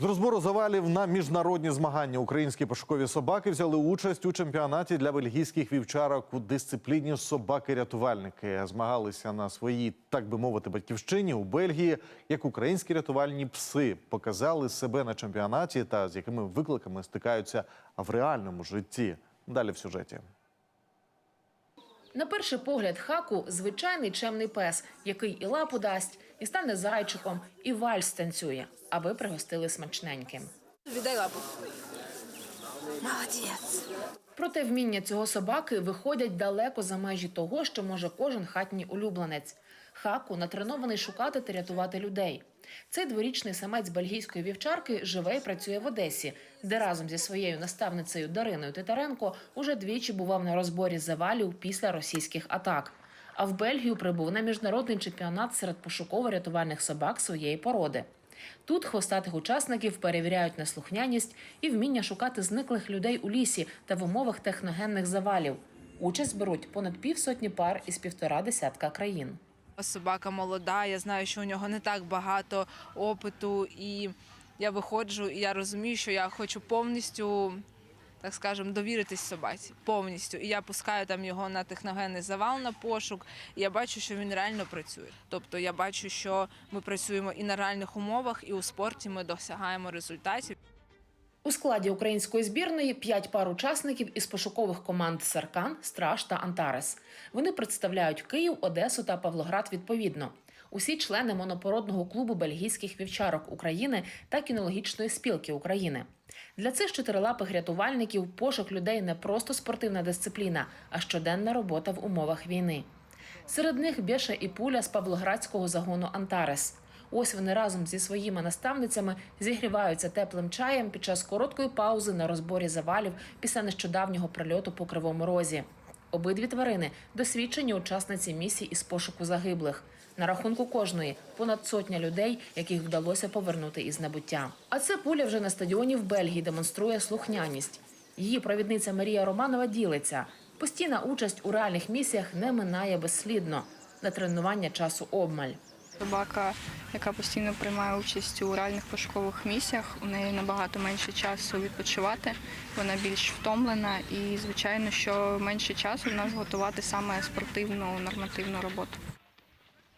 З розбору завалів на міжнародні змагання українські пошукові собаки взяли участь у чемпіонаті для бельгійських вівчарок у дисципліні собаки-рятувальники. Змагалися на своїй, так би мовити, батьківщині у Бельгії, як українські рятувальні пси показали себе на чемпіонаті та з якими викликами стикаються в реальному житті. Далі в сюжеті. На перший погляд хаку звичайний чемний пес, який і лапу дасть, і стане зайчиком, і вальс танцює, аби пригостили смачненьким. Віддай лапу. Молодець. Проте вміння цього собаки виходять далеко за межі того, що може кожен хатній улюбленець. Хаку натренований шукати та рятувати людей. Цей дворічний самець бельгійської вівчарки живе і працює в Одесі, де разом зі своєю наставницею Дариною Титаренко уже двічі бував на розборі завалів після російських атак. А в Бельгію прибув на міжнародний чемпіонат серед пошуково-рятувальних собак своєї породи. Тут хвостатих учасників перевіряють на слухняність і вміння шукати зниклих людей у лісі та в умовах техногенних завалів. Участь беруть понад півсотні пар із півтора десятка країн. Собака молода, я знаю, що у нього не так багато опиту, і я виходжу, і я розумію, що я хочу повністю, так скажемо, довіритись собаці. Повністю. І я пускаю там його на техногенний завал на пошук, і я бачу, що він реально працює. Тобто я бачу, що ми працюємо і на реальних умовах, і у спорті ми досягаємо результатів. У складі української збірної п'ять пар учасників із пошукових команд Саркан, Страж та Антарес. Вони представляють Київ, Одесу та Павлоград відповідно. Усі члени монопородного клубу бельгійських вівчарок України та кінологічної спілки України. Для цих чотирилапих рятувальників пошук людей не просто спортивна дисципліна, а щоденна робота в умовах війни. Серед них Бєша і Пуля з Павлоградського загону Антарес. Ось вони разом зі своїми наставницями зігріваються теплим чаєм під час короткої паузи на розборі завалів після нещодавнього прильоту по кривому розі. Обидві тварини досвідчені учасниці місії із пошуку загиблих. На рахунку кожної понад сотня людей, яких вдалося повернути із небуття. А це пуля вже на стадіоні в Бельгії демонструє слухняність. Її провідниця Марія Романова ділиться. Постійна участь у реальних місіях не минає безслідно. На тренування часу обмаль. Собака, яка постійно приймає участь у реальних пошукових місіях, у неї набагато менше часу відпочивати, вона більш втомлена і, звичайно, що менше часу в нас готувати саме спортивну нормативну роботу.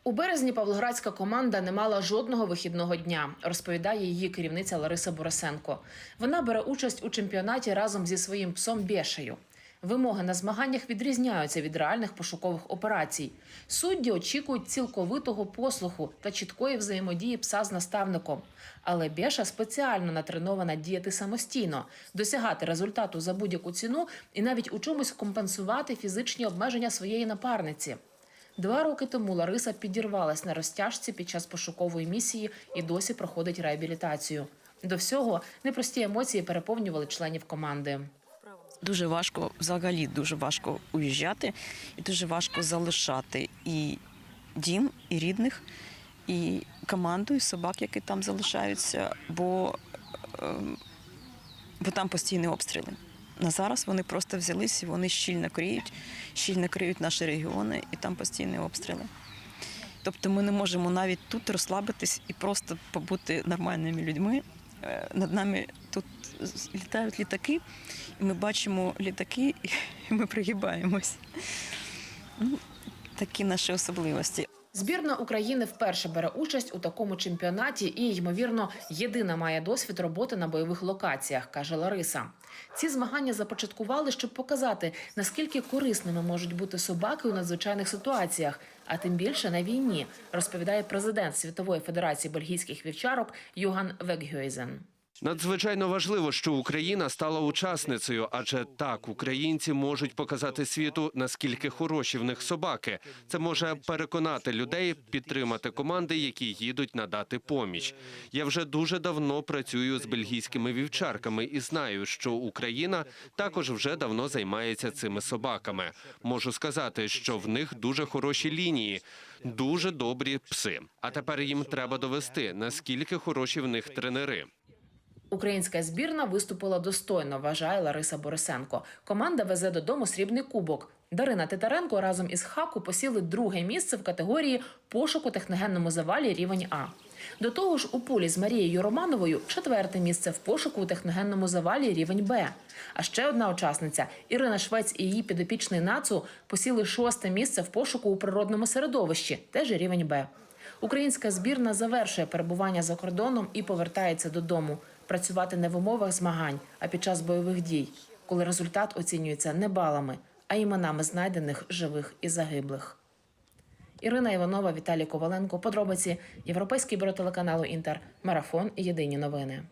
У березні павлоградська команда не мала жодного вихідного дня, розповідає її керівниця Лариса Борисенко. Вона бере участь у чемпіонаті разом зі своїм псом Бєшею. Вимоги на змаганнях відрізняються від реальних пошукових операцій. Судді очікують цілковитого послуху та чіткої взаємодії пса з наставником. Але Бєша спеціально натренована діяти самостійно, досягати результату за будь-яку ціну і навіть у чомусь компенсувати фізичні обмеження своєї напарниці. Два роки тому Лариса підірвалась на розтяжці під час пошукової місії і досі проходить реабілітацію. До всього непрості емоції переповнювали членів команди. Дуже важко, взагалі дуже важко уїжджати, і дуже важко залишати і дім, і рідних, і команду, і собак, які там залишаються, бо, ем, бо там постійні обстріли. На зараз вони просто взялись і вони щільно криють, щільно криють наші регіони, і там постійні обстріли. Тобто ми не можемо навіть тут розслабитись і просто побути нормальними людьми. Е, Над нами тут літають літаки, і ми бачимо літаки, і ми пригибаємось. Ну, такі наші особливості. Збірна України вперше бере участь у такому чемпіонаті і, ймовірно, єдина має досвід роботи на бойових локаціях, каже Лариса. Ці змагання започаткували, щоб показати, наскільки корисними можуть бути собаки у надзвичайних ситуаціях, а тим більше на війні, розповідає президент Світової федерації бельгійських вівчарок Юган Веггюйзен. Надзвичайно важливо, що Україна стала учасницею, адже так українці можуть показати світу наскільки хороші в них собаки. Це може переконати людей підтримати команди, які їдуть надати поміч. Я вже дуже давно працюю з бельгійськими вівчарками і знаю, що Україна також вже давно займається цими собаками. Можу сказати, що в них дуже хороші лінії. Дуже добрі пси. А тепер їм треба довести, наскільки хороші в них тренери. Українська збірна виступила достойно, вважає Лариса Борисенко. Команда везе додому срібний кубок. Дарина Титаренко разом із Хаку посіли друге місце в категорії пошуку техногенному завалі рівень А. До того ж, у полі з Марією Романовою четверте місце в пошуку у техногенному завалі рівень Б. А ще одна учасниця Ірина Швець і її підопічний нацу посіли шосте місце в пошуку у природному середовищі, теж рівень Б. Українська збірна завершує перебування за кордоном і повертається додому працювати не в умовах змагань, а під час бойових дій, коли результат оцінюється не балами, а іменами знайдених живих і загиблих. Ірина Іванова, Віталій Коваленко. Подробиці Європейський бюро телеканалу Інтер. Марафон. Єдині новини.